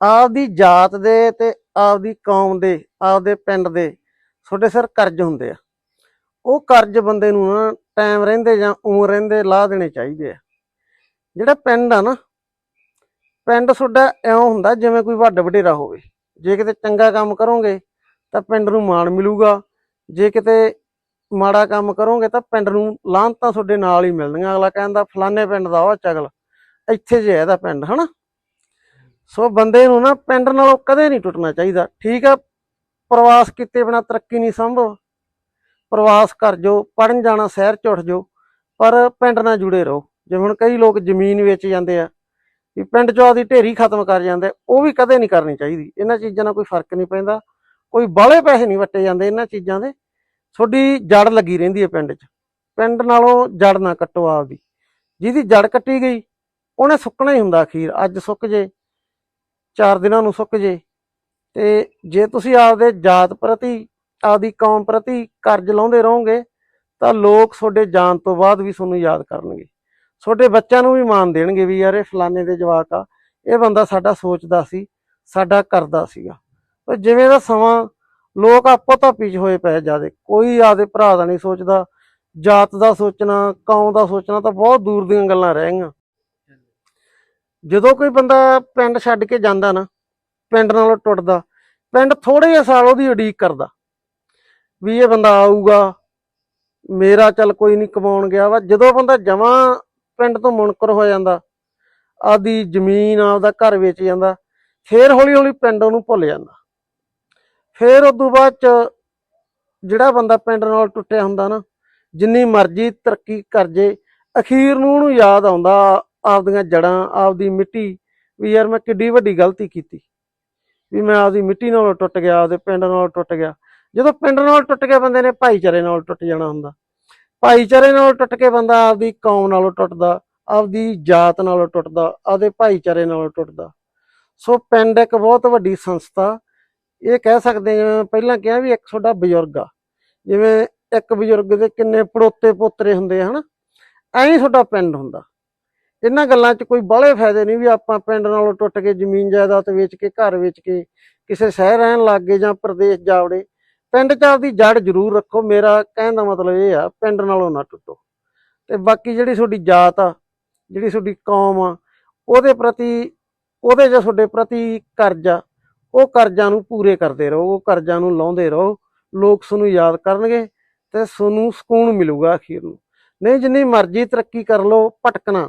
ਆਪਦੀ ਜਾਤ ਦੇ ਤੇ ਆਪਦੀ ਕੌਮ ਦੇ, ਆਪਦੇ ਪਿੰਡ ਦੇ ਤੁਹਾਡੇ ਸਿਰ ਕਰਜ਼ ਹੁੰਦੇ ਆ। ਉਹ ਕਰਜ਼ ਬੰਦੇ ਨੂੰ ਨਾ ਟਾਈਮ ਰਹਿੰਦੇ ਜਾਂ ਉਮਰ ਰਹਿੰਦੇ ਲਾਹ ਦੇਣੇ ਚਾਹੀਦੇ ਆ। ਜਿਹੜਾ ਪਿੰਡ ਆ ਨਾ, ਪਿੰਡ ਤੁਹਾਡਾ ਇਉਂ ਹੁੰਦਾ ਜਿਵੇਂ ਕੋਈ ਵੱਡ ਵਡੇਰਾ ਹੋਵੇ। ਜੇ ਕਿਤੇ ਚੰਗਾ ਕੰਮ ਕਰੋਗੇ ਤਾਂ ਪਿੰਡ ਨੂੰ ਮਾਣ ਮਿਲੂਗਾ। ਜੇ ਕਿਤੇ ਮਾੜਾ ਕੰਮ ਕਰੋਗੇ ਤਾਂ ਪਿੰਡ ਨੂੰ ਲਾਹਨਤਾਂ ਤੁਹਾਡੇ ਨਾਲ ਹੀ ਮਿਲਣਗੀਆਂ। ਅਗਲਾ ਕਹਿੰਦਾ, ਫਲਾਣੇ ਪਿੰਡ ਦਾ ਉਹ ਚਗਲ, ਇੱਥੇ ਜੇ ਇਹਦਾ ਪਿੰਡ, ਹਨਾ? ਸੋ ਬੰਦੇ ਨੂੰ ਨਾ ਪਿੰਡ ਨਾਲੋਂ ਕਦੇ ਨਹੀਂ ਟੁੱਟਣਾ ਚਾਹੀਦਾ, ਠੀਕ ਆ? ਪ੍ਰਵਾਸ ਕੀਤੇ ਬਿਨਾ ਤਰੱਕੀ ਨਹੀਂ ਸੰਭਵ। ਪ੍ਰਵਾਸ ਕਰ ਜੋ ਪੜਨ ਜਾਣਾ, ਸ਼ਹਿਰ ਚ ਉੱਠ ਜੋ, ਪਰ ਪਿੰਡ ਨਾਲ ਜੁੜੇ ਰਹੋ। ਜਿਵੇਂ ਹੁਣ ਕਈ ਲੋਕ ਜ਼ਮੀਨ ਵੇਚ ਜਾਂਦੇ ਆ, ਵੀ ਪਿੰਡ ਚੋਂ ਆਦੀ ਢੇਰੀ ਖਤਮ ਕਰ ਜਾਂਦੇ ਉਹ ਵੀ ਕਦੇ ਨਹੀਂ ਕਰਨੀ ਚਾਹੀਦੀ। ਇਹਨਾਂ ਚੀਜ਼ਾਂ ਨਾਲ ਕੋਈ ਫ਼ਰਕ ਨਹੀਂ ਪੈਂਦਾ, ਕੋਈ ਬਾਹਲੇ ਪੈਸੇ ਨਹੀਂ ਵੱਟੇ ਜਾਂਦੇ ਇਹਨਾਂ ਚੀਜ਼ਾਂ ਦੇ। ਤੁਹਾਡੀ ਜੜ ਲੱਗੀ ਰਹਿੰਦੀ ਹੈ ਪਿੰਡ 'ਚ। ਪਿੰਡ ਨਾਲੋਂ ਜੜ ਨਾ ਕੱਟੋ ਆਪਦੀ। ਜਿਹਦੀ ਜੜ ਕੱਟੀ ਗਈ, ਉਹਨੇ ਸੁੱਕਣਾ ਹੀ ਹੁੰਦਾ ਅਖੀਰ, ਅੱਜ ਸੁੱਕ ਜੇ ਚਾਰ ਦਿਨਾਂ ਨੂੰ ਸੁੱਕ ਜੇ। ਤੇ ਜੇ ਤੁਸੀਂ ਆਪਦੇ ਜਾਤ ਪ੍ਰਤੀ, ਆਪਦੀ ਕੌਮ ਪ੍ਰਤੀ ਕਰਜ਼ ਲਾਉਂਦੇ ਰਹੋਗੇ, ਤਾਂ ਲੋਕ ਤੁਹਾਡੇ ਜਾਣ ਤੋਂ ਬਾਅਦ ਵੀ ਤੁਹਾਨੂੰ ਯਾਦ ਕਰਨਗੇ। ਤੁਹਾਡੇ ਬੱਚਿਆਂ ਨੂੰ ਵੀ ਮਾਣ ਦੇਣਗੇ ਵੀ ਯਾਰ ਇਹ ਫਲਾਣੇ ਦੇ ਜਵਾਕ ਆ, ਇਹ ਬੰਦਾ ਸਾਡਾ ਸੋਚਦਾ ਸੀ, ਸਾਡਾ ਕਰਦਾ ਸੀਗਾ। ਪਰ ਜਿਵੇਂ ਦਾ ਸਮਾਂ ਲੋਕ ਆਪੋ ਤਾਂ ਪਿੱਛ ਹੋਏ ਪਏ ਜਿਆਦੇ। ਕੋਈ ਆਪਦੇ ਭਰਾ ਦਾ ਨਹੀਂ ਸੋਚਦਾ। ਜਾਤ ਦਾ ਸੋਚਣਾ, ਕੌਮ ਦਾ ਸੋਚਣਾ ਤਾਂ ਬਹੁਤ ਦੂਰ ਦੀਆਂ ਗੱਲਾਂ ਰਹਿ ਗਈਆਂ। ਜਦੋਂ ਕੋਈ ਬੰਦਾ ਪਿੰਡ ਛੱਡ ਕੇ ਜਾਂਦਾ ਨਾ, ਪਿੰਡ ਨਾਲੋਂ ਟੁੱਟਦਾ, ਪਿੰਡ ਥੋੜੇ ਜਿਹੇ ਸਾਲ ਉਹਦੀ ਉਡੀਕ ਕਰਦਾ, ਵੀ ਇਹ ਬੰਦਾ ਆਊਗਾ, ਮੇਰਾ ਚੱਲ ਕੋਈ ਨਹੀਂ ਕਮਾਉਣ ਗਿਆ ਵਾ। ਜਦੋਂ ਬੰਦਾ ਜਮਾ ਪਿੰਡ ਤੋਂ ਮੁਨਕਰ ਹੋ ਜਾਂਦਾ ਆਦੀ ਜ਼ਮੀਨ ਆਪਦਾ ਘਰ ਵੇਚ ਜਾਂਦਾ, ਫੇਰ ਹੌਲੀ ਹੌਲੀ ਪਿੰਡ ਉਹਨੂੰ ਭੁੱਲ ਜਾਂਦਾ। ਫੇਰ ਉਸ ਤੋਂ ਬਾਅਦ ਚ ਜਿਹੜਾ ਬੰਦਾ ਪਿੰਡ ਨਾਲ ਟੁੱਟਿਆ ਹੁੰਦਾ ਨਾ, ਜਿੰਨੀ ਮਰਜ਼ੀ ਤਰੱਕੀ ਕਰ ਜੇ, ਅਖੀਰ ਨੂੰ ਉਹਨੂੰ ਯਾਦ ਆਉਂਦਾ ਆਪਦੀਆਂ ਜੜਾਂ ਆਪਦੀ ਮਿੱਟੀ ਵੀ ਯਾਰ ਮੈਂ ਕਿੱਡੀ ਵੱਡੀ ਗਲਤੀ ਕੀਤੀ। ਵੀ ਮੈਂ ਆਪਦੀ ਮਿੱਟੀ ਨਾਲੋਂ ਟੁੱਟ ਗਿਆ ਆਪਦੇ ਪਿੰਡ ਨਾਲੋਂ ਟੁੱਟ ਗਿਆ। ਜਦੋਂ ਪਿੰਡ ਨਾਲ ਟੁੱਟ ਕੇ ਬੰਦੇ ਨੇ ਭਾਈਚਾਰੇ ਨਾਲ ਟੁੱਟ ਜਾਣਾ ਹੁੰਦਾ। ਭਾਈਚਾਰੇ ਨਾਲ ਟੁੱਟ ਕੇ ਬੰਦਾ ਆਪਦੀ ਕੌਮ ਨਾਲੋਂ ਟੁੱਟਦਾ ਆਪਦੀ ਜਾਤ ਨਾਲੋਂ ਟੁੱਟਦਾ ਆਪਦੇ ਭਾਈਚਾਰੇ ਨਾਲੋਂ ਟੁੱਟਦਾ। ਸੋ ਪਿੰਡ ਇੱਕ ਬਹੁਤ ਵੱਡੀ ਸੰਸਥਾ। ਇਹ ਕਹਿ ਸਕਦੇ ਹਾਂ, ਜਿਵੇਂ ਪਹਿਲਾਂ ਕਿਹਾ ਵੀ ਇੱਕ ਤੁਹਾਡਾ ਬਜ਼ੁਰਗ ਆ। ਜਿਵੇਂ ਇੱਕ ਬਜ਼ੁਰਗ ਦੇ ਕਿੰਨੇ ਪੜੋਤੇ ਪੋਤਰੇ ਹੁੰਦੇ ਆ ਹਨਾ? ਐਂ ਤੁਹਾਡਾ ਪਿੰਡ ਹੁੰਦਾ। ਇਹਨਾਂ ਗੱਲਾਂ 'ਚ ਕੋਈ ਬਾਹਲੇ ਫਾਇਦੇ ਨਹੀਂ ਵੀ ਆਪਾਂ ਪਿੰਡ ਨਾਲੋਂ ਟੁੱਟ ਕੇ ਜ਼ਮੀਨ ਜਾਇਦਾਦ ਵੇਚ ਕੇ, ਘਰ ਵੇਚ ਕੇ ਕਿਸੇ ਸ਼ਹਿਰ ਰਹਿਣ ਲੱਗ ਗਏ ਜਾਂ ਪ੍ਰਦੇਸ਼ ਜਾਵੜੇ, ਪਿੰਡ 'ਚ ਆਪਦੀ ਜੜ ਜ਼ਰੂਰ ਰੱਖੋ। ਮੇਰਾ ਕਹਿਣ ਦਾ ਮਤਲਬ ਇਹ ਆ, ਪਿੰਡ ਨਾਲੋਂ ਨਾ ਟੁੱਟੋ। ਤੇ ਬਾਕੀ ਜਿਹੜੀ ਤੁਹਾਡੀ ਜਾਤ ਆ, ਜਿਹੜੀ ਤੁਹਾਡੀ ਕੌਮ ਆ, ਉਹਦੇ ਪ੍ਰਤੀ, ਉਹਦੇ 'ਚ ਤੁਹਾਡੇ ਪ੍ਰਤੀ ਕਰਜ਼ ਆ ਉਹ ਕਰਜ਼ਾ ਨੂੰ ਪੂਰੇ ਕਰਦੇ ਰਹੋ, ਉਹ ਕਰਜ਼ਾ ਨੂੰ ਲਾਉਂਦੇ ਰਹੋ। ਲੋਕ ਤੁਹਾਨੂੰ ਯਾਦ ਕਰਨਗੇ ਤੇ ਤੁਹਾਨੂੰ ਸਕੂਨ ਮਿਲੂਗਾ ਅਖੀਰ ਨੂੰ। ਨਹੀਂ, ਜਿੰਨੀ ਮਰਜ਼ੀ ਤਰੱਕੀ ਕਰ ਲਓ, ਭਟਕਣਾ।